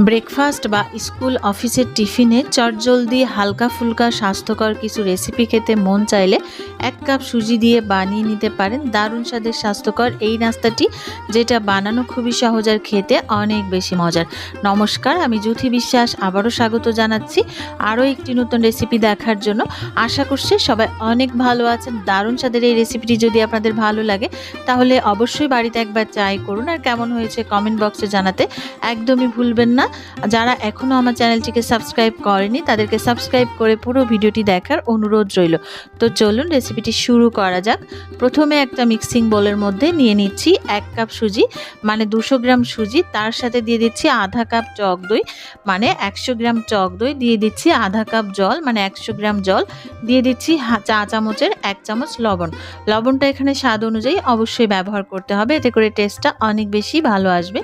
Breakfast বা school অফিসের টিফিনে চটজলদি হালকা ফুলকা স্বাস্থ্যকর কিছু রেসিপি খেতে মন চাইলে এক কাপ সুজি দিয়ে বানিয়ে নিতে পারেন। দারুণ স্বাদের, স্বাস্থ্যকর এই নাস্তাটি, যেটা বানানো খুবই সহজ আর খেতে অনেক বেশি মজার। নমস্কার, আমি জ্যোতি বিশ্বাস, আবারও স্বাগত জানাচ্ছি আরও একটি নতুন রেসিপি দেখার জন্য। আশা করছি সবাই অনেক ভালো আছেন। দারুণ স্বাদের এই রেসিপিটি যদি আপনাদের ভালো লাগে, তাহলে অবশ্যই বাড়িতে একবার ট্রাই করুন। আর কেমন হয়েছে কমেন্ট বক্সে জানাতে একদমই ভুলবেন না। যারা এখনও আমার চ্যানেলটিকে সাবস্ক্রাইব করেনি, তাদেরকে সাবস্ক্রাইব করে পুরো ভিডিওটি দেখার অনুরোধ রইল। তো চলুন রেসিপিটি শুরু করা যাক। প্রথমে একটা মিক্সিং বোলের মধ্যে নিয়ে নিচ্ছি এক কাপ সুজি মানে দুশো গ্রাম সুজি, তার সাথে দিয়ে দিচ্ছি আধা কাপ টক দই মানে একশো গ্রাম টক দই, দিয়ে দিচ্ছি আধা কাপ জল মানে একশো গ্রাম জল, দিয়ে দিচ্ছি চা চামচের এক চামচ লবণ। লবণটা এখানে স্বাদ অনুযায়ী অবশ্যই ব্যবহার করতে হবে, এতে করে টেস্টটা অনেক বেশি ভালো আসবে।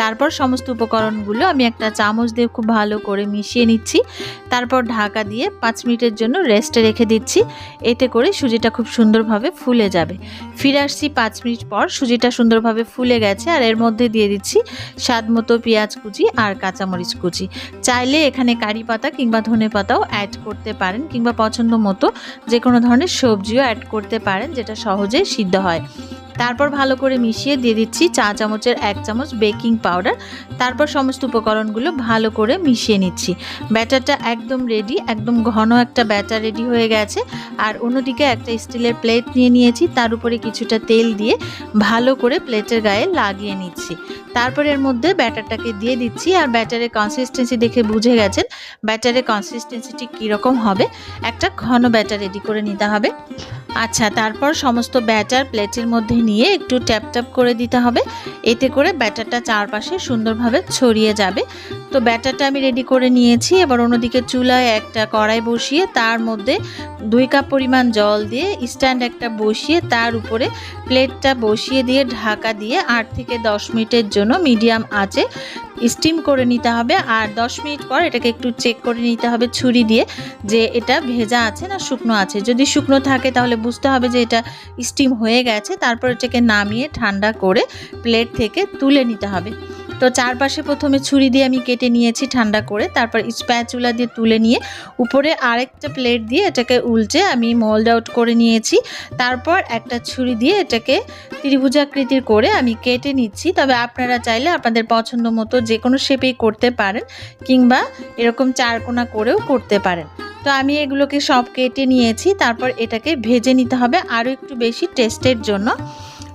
তারপর সমস্ত উপকরণগুলো আমি একটা চামচ দিয়ে খুব ভালো করে মিশিয়ে নিচ্ছি। তারপর ঢাকা দিয়ে পাঁচ মিনিটের জন্য রেস্টে রেখে দিচ্ছি। এতে করে সুজিটা খুব সুন্দরভাবে ফুলে যাবে। ফিরে আসছি পাঁচ মিনিট পর, সুজিটা সুন্দরভাবে ফুলে গেছে আর এর মধ্যে দিয়ে দিচ্ছি স্বাদ মতো পেঁয়াজ কুচি আর কাঁচামরিচ কুচি। চাইলে এখানে কারি পাতা কিংবা ধনে পাতাও অ্যাড করতে পারেন কিংবা পছন্দ মতো যে কোনো ধরনের সবজিও অ্যাড করতে পারেন, যেটা সহজে সিদ্ধ হয়। তারপর ভালো করে মিশিয়ে দিয়ে দিচ্ছি চা চামচের এক চামচ বেকিং পাউডার। তারপর সমস্ত উপকরণগুলো ভালো করে মিশিয়ে নিচ্ছি। ব্যাটারটা একদম রেডি একদম ঘন একটা ব্যাটার রেডি হয়ে গেছে। আর অন্যদিকে একটা স্টিলের প্লেট নিয়ে নিয়েছি, তার উপরে কিছুটা তেল দিয়ে ভালো করে প্লেটের গায়ে লাগিয়ে নিচ্ছি। তারপর এর মধ্যে ব্যাটারটাকে দিয়ে দিচ্ছি আর ব্যাটারের কনসিস্টেন্সি দেখে বুঝে গেছেন ব্যাটারের কনসিস্টেন্সিটি কীরকম হবে। একটা ঘন ব্যাটার রেডি করে নিতে হবে। আচ্ছা তারপর সমস্ত ব্যাটার প্লেটের মধ্যে নিয়ে একটু ট্যাপ ট্যাপ করে দিতে হবে। এতে করে ব্যাটারটা চারপাশে সুন্দরভাবে ছড়িয়ে যাবে। তো ব্যাটারটা আমি রেডি করে নিয়েছি। এবার অন্যদিকে চুলায় একটা কড়াই বসিয়ে তার মধ্যে দুই কাপ পরিমাণ জল দিয়ে স্ট্যান্ড একটা বসিয়ে তার উপরে প্লেটটা বসিয়ে দিয়ে ঢাকা দিয়ে আট থেকে দশ মিনিটের জন্য মিডিয়াম আঁচে স্টিম করে নিতে হবে। আর দশ মিনিট পর এটাকে একটু চেক করে নিতে হবে ছুরি দিয়ে যে এটা ভেজা আছে না শুকনো আছে। যদি শুকনো থাকে তাহলে বুঝতে হবে যে এটা স্টিম হয়ে গেছে। তারপর এটাকে নামিয়ে ঠান্ডা করে প্লেট থেকে তুলে নিতে হবে। তো চারপাশে প্রথমে ছুরি দিয়ে আমি কেটে নিয়েছি ঠান্ডা করে, তারপর স্প্যাচুলা দিয়ে তুলে নিয়ে উপরে আরেকটা প্লেট দিয়ে এটাকে উল্টে আমি মোল্ড আউট করে নিয়েছি। তারপর একটা ছুরি দিয়ে এটাকে ত্রিভুজাকৃতির করে আমি কেটে নিচ্ছি। তবে আপনারা চাইলে আপনাদের পছন্দ মতো যে কোনো শেপেই করতে পারেন কিংবা এরকম চারকোনা করেও করতে পারেন। তো আমি এগুলোকে সব কেটে নিয়েছি, তারপর এটাকে ভেজে নিতে হবে আরও একটু বেশি টেস্টের জন্য।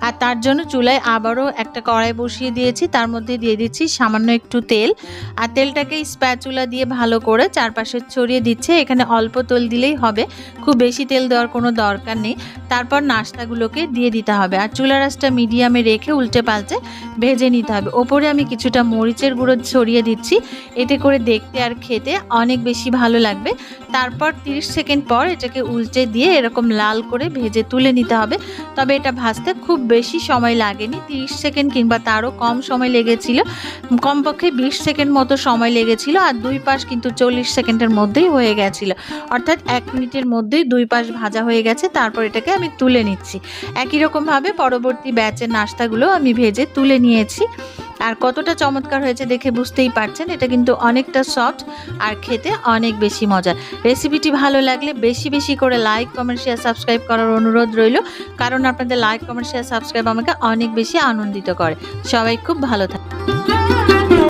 আর তার জন্য চুলায় আবারও একটা কড়াই বসিয়ে দিয়েছি। তার মধ্যে দিয়ে দিচ্ছি সামান্য একটু তেল। আর তেলটাকে স্প্যাচুলা দিয়ে ভালো করে চারপাশে ছড়িয়ে দিচ্ছে। এখানে অল্প তেল দিলেই হবে। খুব বেশি তেল দেওয়ার কোনো দরকার নেই। তারপর নাস্তাগুলোকে দিয়ে দিতে হবে। আর চুলা রাসটা মিডিয়ামে রেখে উল্টে পাল্টে ভেজে নিতে হবে। ওপরে আমি কিছুটা মরিচের গুঁড়ো ছড়িয়ে দিচ্ছি। এতে করে দেখতে আর খেতে অনেক বেশি ভালো লাগবে। তারপর 30 সেকেন্ড পর এটাকে উল্টে দিয়ে এরকম লাল করে ভেজে তুলে নিতে হবে। তবে এটা ভাজতে খুব বেশি সময় লাগেনি 30 সেকেন্ড কিংবা তারও কম সময় লেগেছিল। কমপক্ষে 20 সেকেন্ড মতো সময় লেগেছিল আর দুই পাশ কিন্তু চল্লিশ সেকেন্ডের মধ্যেই হয়ে গেছিল। অর্থাৎ এক মিনিটের মধ্যেই দুই পাশ ভাজা হয়ে গেছে, তারপর এটাকে আমি তুলে নিচ্ছি। একই রকমভাবে পরবর্তী ব্যাচের নাস্তাগুলো আমি ভেজে তুলে নিয়েছি। আর কতটা চমৎকার হয়েছে দেখে বুঝতেই পারছেন, এটা কিন্তু অনেকটা সফট আর খেতে অনেক বেশি মজা রেসিপিটি ভালো লাগলে বেশি বেশি করে লাইক কমেন্ট শেয়ার সাবস্ক্রাইব করার অনুরোধ রইল, কারণ আপনাদের লাইক কমেন্ট শেয়ার সাবস্ক্রাইব আমাকে অনেক বেশি আনন্দিত করে। সবাই খুব ভালো থাকে